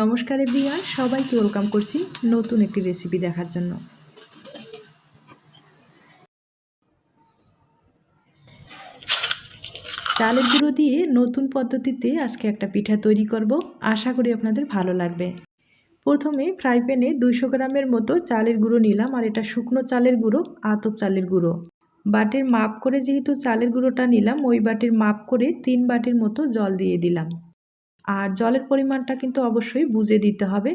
নমস্কার এভরিওয়ান, সবাইকে ওয়েলকাম করছি নতুন একটি রেসিপি দেখার জন্য। চালের গুঁড়ো দিয়ে নতুন পদ্ধতিতে আজকে একটা পিঠা তৈরি করব। আশা করি আপনাদের ভালো লাগবে। প্রথমে ফ্রাই প্যানে দুইশো গ্রামের মতো চালের গুঁড়ো নিলাম, আর এটা শুকনো চালের গুঁড়ো, আতপ চালের গুঁড়ো। বাটির মাপ করে যেহেতু চালের গুঁড়োটা নিলাম, ওই বাটির মাপ করে তিন বাটির মতো জল দিয়ে দিলাম। আর জলের পরিমাণটা কিন্তু অবশ্যই বুঝে দিতে হবে।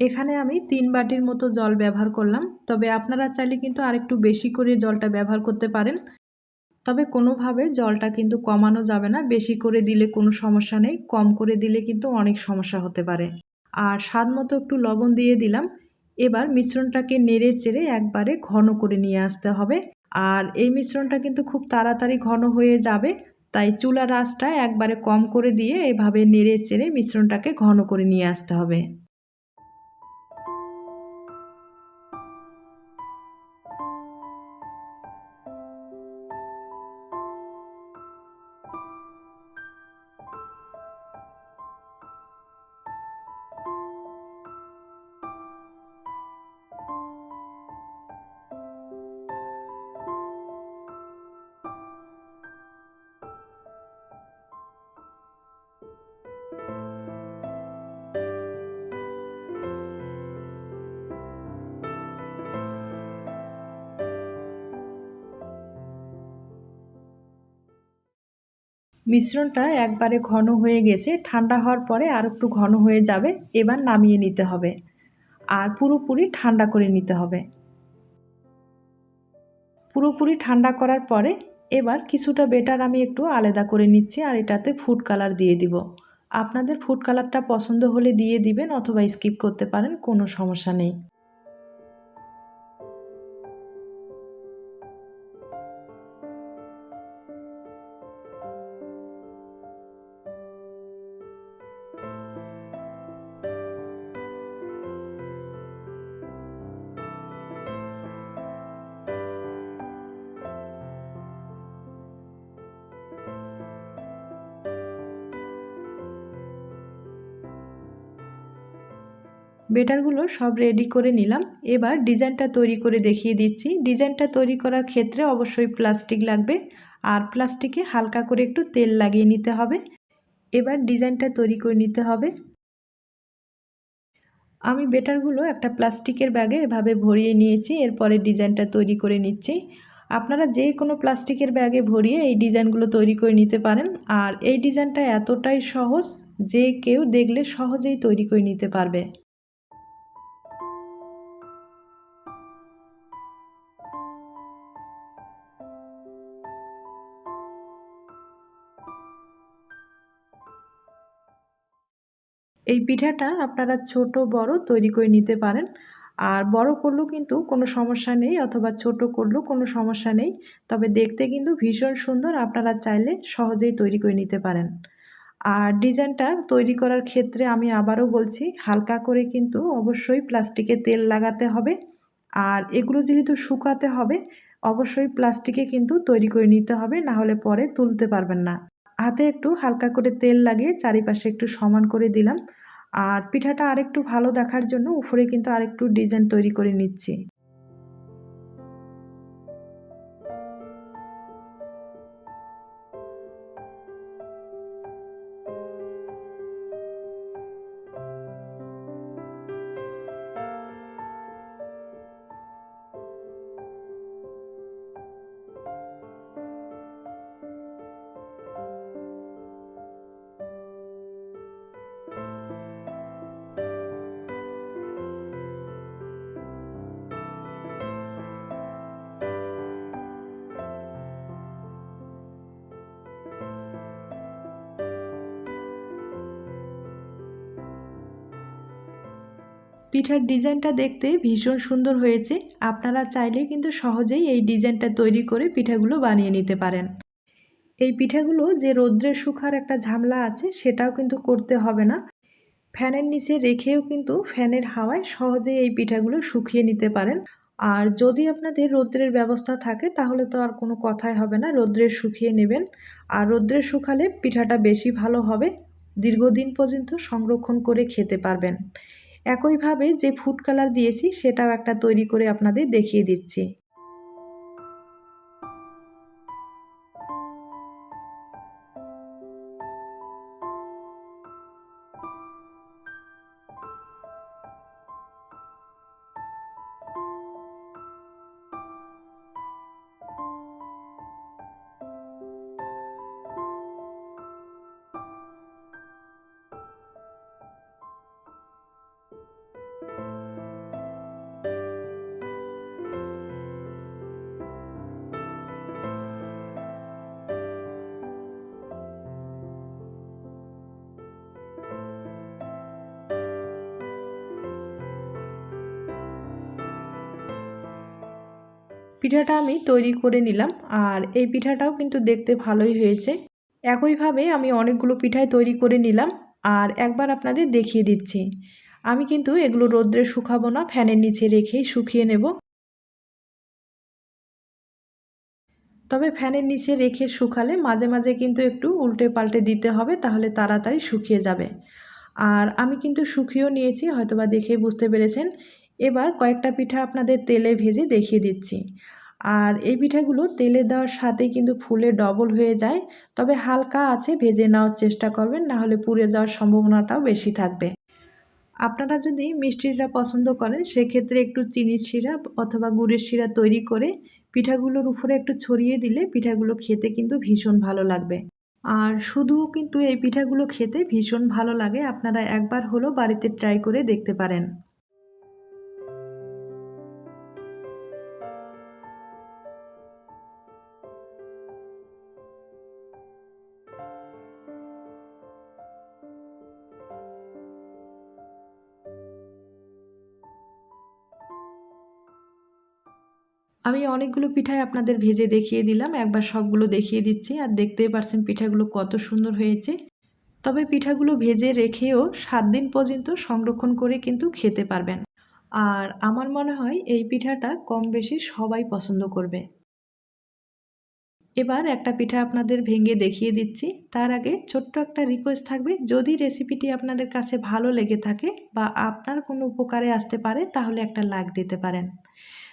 এখানে আমি তিন বাটির মতো জল ব্যবহার করলাম, তবে আপনারা চাইলে কিন্তু আরেকটু বেশি করে জলটা ব্যবহার করতে পারেন। তবে কোনোভাবে জলটা কিন্তু কমানো যাবে না, বেশি করে দিলে কোনো সমস্যা নেই, কম করে দিলে কিন্তু অনেক সমস্যা হতে পারে। আর স্বাদ মতো একটু লবণ দিয়ে দিলাম। এবার মিশ্রণটাকে নেড়ে চেড়ে একবারে ঘন করে নিয়ে আসতে হবে। আর এই মিশ্রণটা কিন্তু খুব তাড়াতাড়ি ঘন হয়ে যাবে। তাই চুলার আঁচটা একবারে কম করে দিয়ে এভাবে নেড়ে চেড়ে মিশ্রণটাকে ঘন করে নিয়ে আসতে হবে। মিশ্রণটা একবারে ঘন হয়ে গেছে, ঠান্ডা হওয়ার পরে আর একটু ঘন হয়ে যাবে, এবার নামিয়ে নিতে হবে। আর পুরোপুরি ঠান্ডা করে নিতে হবে। পুরোপুরি ঠান্ডা করার পরে এবার কিছুটা বেটার আমি একটু আলাদা করে নিচ্ছি আর এটাতে ফুড কালার দিয়ে দিব। আপনাদের ফুড কালারটা পছন্দ হলে দিয়ে দিবেন অথবা স্কিপ করতে পারেন, কোনো সমস্যা নেই। বেটারগুলো সব রেডি করে নিলাম। এবার ডিজাইনটা তৈরি করে দেখিয়ে দিচ্ছি। ডিজাইনটা তৈরি করার ক্ষেত্রে অবশ্যই প্লাস্টিক লাগবে। আর প্লাস্টিকে হালকা করে একটু তেল লাগিয়ে নিতে হবে। এবার ডিজাইনটা তৈরি করে নিতে হবে। আমি বেটারগুলো একটা প্লাস্টিকের ব্যাগে এভাবে ভরিয়ে নিয়েছি। এরপরে ডিজাইনটা তৈরি করে নিচ্ছি। আপনারা যে কোনো প্লাস্টিকের ব্যাগে ভরিয়ে এই ডিজাইনগুলো তৈরি করে নিতে পারেন। আর এই ডিজাইনটা এতটাই সহজ যে কেউ দেখলে সহজেই তৈরি করে নিতে পারবে। এই পিঠাটা আপনারা ছোট, বড় তৈরি করে নিতে পারেন। আর বড় করলেও কিন্তু কোনো সমস্যা নেই অথবা ছোট করলেও কোনো সমস্যা নেই। তবে দেখতে কিন্তু ভীষণ সুন্দর, আপনারা চাইলে সহজেই তৈরি করে নিতে পারেন। আর ডিজাইনটা তৈরি করার ক্ষেত্রে আমি আবারও বলছি, হালকা করে কিন্তু অবশ্যই প্লাস্টিকে তেল লাগাতে হবে। আর এগুলো যেহেতু শুকাতে হবে, অবশ্যই প্লাস্টিকে কিন্তু তৈরি করে নিতে হবে, না হলে পরে তুলতে পারবেন না। হাতে একটু হালকা করে তেল লাগিয়ে চারিপাশে একটু সমান করে দিলাম। আর পিঠাটা আরেকটু ভালো দেখার জন্য উপরে কিন্তু আরেকটু ডিজাইন তৈরি করে নিচ্ছি। পিঠার ডিজাইনটা দেখতে ভীষণ সুন্দর হয়েছে। আপনারা চাইলে কিন্তু সহজেই এই ডিজাইনটা তৈরি করে পিঠাগুলো বানিয়ে নিতে পারেন। এই পিঠাগুলো যে রৌদ্রে শুকার একটা ঝামলা আছে, সেটাও কিন্তু করতে হবে না। ফ্যানের নিচে রেখেও কিন্তু ফ্যানের হাওয়ায় সহজেই এই পিঠাগুলো শুকিয়ে নিতে পারেন। আর যদি আপনাদের রৌদ্রের ব্যবস্থা থাকে, তাহলে তো আর কোনো কথাই হবে না, রৌদ্রে শুকিয়ে নেবেন। আর রৌদ্রে শুকালে পিঠাটা বেশি ভালো হবে, দীর্ঘদিন পর্যন্ত সংরক্ষণ করে খেতে পারবেন। একইভাবে যে ফুড কালার দিয়েছি সেটাও একটা তৈরি করে আপনাদের দেখিয়ে দিচ্ছি। পিঠাটা আমি তৈরি করে নিলাম আর এই পিঠাটাও কিন্তু দেখতে ভালোই হয়েছে। একইভাবে আমি অনেকগুলো পিঠাই তৈরি করে নিলাম আর একবার আপনাদের দেখিয়ে দিচ্ছি। আমি কিন্তু এগুলো রোদ্রে শুকাবো না, ফ্যানের নিচে রেখেই শুকিয়ে নেব। তবে ফ্যানের নিচে রেখে শুকালে মাঝে মাঝে কিন্তু একটু উল্টে পাল্টে দিতে হবে, তাহলে তাড়াতাড়ি শুকিয়ে যাবে। আর আমি কিন্তু শুকিয়েও নিয়েছি, হয়তোবা দেখেই বুঝতে পেরেছেন। এবার কয়েকটা পিঠা আপনাদের তেলে ভেজে দেখিয়ে দিচ্ছি। আর এই পিঠাগুলো তেলে দেওয়ার সাথে কিন্তু ফুলে ডবল হয়ে যায়। তবে হালকা আছে, ভেজে নেওয়ার চেষ্টা করবেন, না হলে পুড়ে যাওয়ার সম্ভাবনাটাও বেশি থাকবে। আপনারা যদি মিষ্টিটা পছন্দ করেন, সেক্ষেত্রে একটু চিনির সিরাপ অথবা গুড়ের শিরা তৈরি করে পিঠাগুলোর উপরে একটু ছড়িয়ে দিলে পিঠাগুলো খেতে কিন্তু ভীষণ ভালো লাগবে। আর শুধু কিন্তু এই পিঠাগুলো খেতে ভীষণ ভালো লাগে, আপনারা একবার হলো বাড়িতে ট্রাই করে দেখতে পারেন। আমি অনেকগুলো পিঠাই আপনাদের ভেজে দেখিয়ে দিলাম, একবার সবগুলো দেখিয়ে দিচ্ছি আর দেখতেই পারছেন পিঠাগুলো কত সুন্দর হয়েছে। তবে পিঠাগুলো ভেজে রেখেও সাত দিন পর্যন্ত সংরক্ষণ করে কিন্তু খেতে পারবেন। আর আমার মনে হয় এই পিঠাটা কম বেশি সবাই পছন্দ করবে। এবার একটা পিঠা আপনাদের ভেঙে দেখিয়ে দিচ্ছি। তার আগে ছোট্ট একটা রিকোয়েস্ট থাকবে, যদি রেসিপিটি আপনাদের কাছে ভালো লেগে থাকে বা আপনার কোনো উপকারে আসতে পারে, তাহলে একটা লাইক দিতে পারেন।